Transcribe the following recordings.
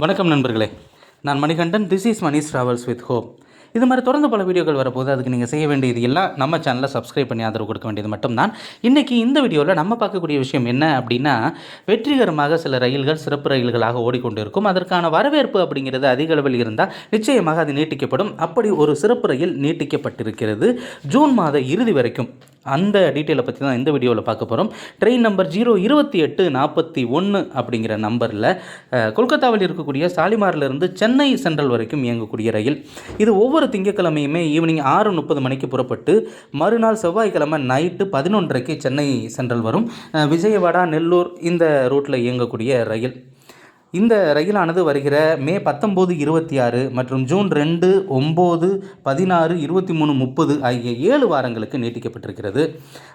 வணக்கம் நண்பர்களே. நான் Manikandan this is Mani's travels with hope இது மாதிரி தொடர்ந்து பல வீடியோக்கள் வரப்போது அதுக்கு நீங்கள் செய்ய வேண்டியது எல்லாம் நம்ம சேனலை சப்ஸ்கிரைப் பண்ணி ஆதரவு கொடுக்க வேண்டியது மட்டும்தான். இன்றைக்கி இந்த வீடியோவில் நம்ம பார்க்கக்கூடிய விஷயம் என்ன அப்படின்னா வெற்றிகரமாக சில ரயில்கள் சிறப்பு ரயில்களாக ஓடிக்கொண்டிருக்கும். அதற்கான வரவேற்பு அப்படிங்கிறது அதிக அளவில் இருந்தால் நிச்சயமாக அது நீட்டிக்கப்படும். அப்படி ஒரு சிறப்பு ரயில் நீட்டிக்கப்பட்டிருக்கிறது ஜூன் மாத இறுதி வரைக்கும். அந்த டீட்டெயிலை பற்றி தான் இந்த வீடியோவில் பார்க்க போகிறோம் ட்ரெயின் நம்பர் ஜீரோ இருபத்தி எட்டு நாற்பத்தி ஒன்று அப்படிங்கிற நம்பரில் கொல்கத்தாவில் இருக்கக்கூடிய சாலிமாரிலிருந்து சென்னை சென்ட்ரல் வரைக்கும் இயங்கக்கூடிய ரயில். இது ஒவ்வொரு திங்கட்கிழமையுமே ஈவினிங் ஆறு முப்பது மணிக்கு புறப்பட்டு மறுநாள் செவ்வாய்க்கிழமை நைட்டு பதினொன்றரைக்கு சென்னை சென்ட்ரல் வரும். விஜயவாடா நெல்லூர் இந்த ரூட்டில் இயங்கக்கூடிய ரயில். இந்த ரயிலானது வருகிற மே பத்தொம்போது இருபத்தி ஆறு மற்றும் ஜூன் ரெண்டு ஒம்பது பதினாறு இருபத்தி மூணு முப்பது ஆகிய ஏழு வாரங்களுக்கு நீட்டிக்கப்பட்டிருக்கிறது.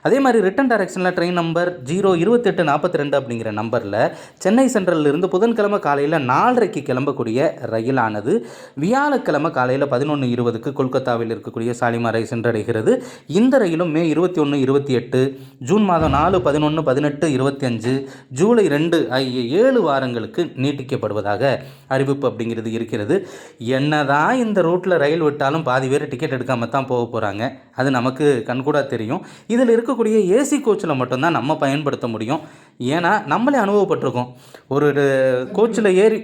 அதே மாதிரி ரிட்டன் டைரக்ஷனில் ட்ரெயின் நம்பர் ஜீரோ இருபத்தெட்டு நாற்பத்தி ரெண்டு அப்படிங்கிற நம்பரில் சென்னை சென்ட்ரல்லிருந்து புதன்கிழமை காலையில் நாலரைக்கு கிளம்பக்கூடிய ரயிலானது வியாழக்கிழமை காலையில் பதினொன்று இருபதுக்கு கொல்கத்தாவில் இருக்கக்கூடிய சாலிமாரை சென்றடைகிறது. இந்த ரயிலும் மே இருபத்தி ஒன்று இருபத்தி எட்டு ஜூன் மாதம் நாலு பதினொன்று பதினெட்டு இருபத்தி அஞ்சு ஜூலை ரெண்டு ஆகிய ஏழு வாரங்களுக்கு நீட்டிக்கப்படுவதாக அறிவிப்பு அப்படிங்கிறது இருக்கிறது. என்னதான் இந்த ரூட்டில் ரயில் விட்டாலும் பாதி பேர் டிக்கெட் எடுக்காம தான் போக போகிறாங்க அது நமக்கு கண்கூடாக தெரியும். இதில் இருக்கக்கூடிய ஏசி கோச்சில் மட்டும்தான் நம்ம பயன்படுத்த முடியும். ஏன்னா நம்மளே அனுபவப்பட்டிருக்கோம். ஒரு கோச்சில் ஏறி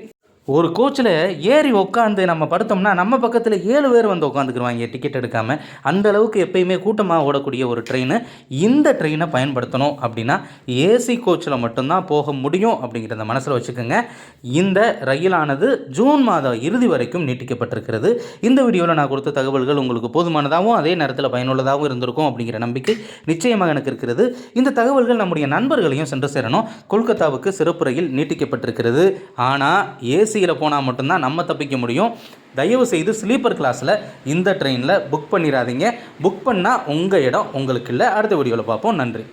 ஒரு கோச்சில் ஏறி உட்காந்து நம்ம படுத்தோம்னா நம்ம பக்கத்தில் ஏழு பேர் வந்து உட்காந்துக்குருவாங்க டிக்கெட் எடுக்காமல் அந்த அளவுக்கு எப்பயுமே கூட்டமாக ஓடக்கூடிய ஒரு ட்ரெயின் இந்த ட்ரெயினை பயன்படுத்தணும் அப்படின்னா ஏசி கோச்சில் மட்டும்தான் போக முடியும் அப்படிங்கிறத மனசில் வச்சுக்கோங்க. இந்த ரயிலானது ஜூன் மாதம் இறுதி வரைக்கும் நீட்டிக்கப்பட்டிருக்கிறது. இந்த வீடியோவில் நான் கொடுத்த தகவல்கள் உங்களுக்கு போதுமானதாகவும் அதே நேரத்தில் பயனுள்ளதாகவும் இருந்திருக்கும் அப்படிங்கிற நம்பிக்கை நிச்சயமாக எனக்கு இருக்கிறது. இந்த தகவல்கள் நம்முடைய நண்பர்களையும் சென்று சேரணும். கொல்கத்தாவுக்கு சிறப்பு ரயில் நீட்டிக்கப்பட்டிருக்கிறது. ஆனால் ஏசி ஏசியில் போனால் மட்டும்தான் நம்ம தப்பிக்க முடியும். தயவு செய்து ஸ்லீப்பர் கிளாஸில் இந்த ட்ரெயினில் புக் பண்ணிடாதீங்க. புக் பண்ணால் உங்கள் இடம் உங்களுக்கு இல்லை. அடுத்த வீடியோவில் பார்ப்போம். நன்றி.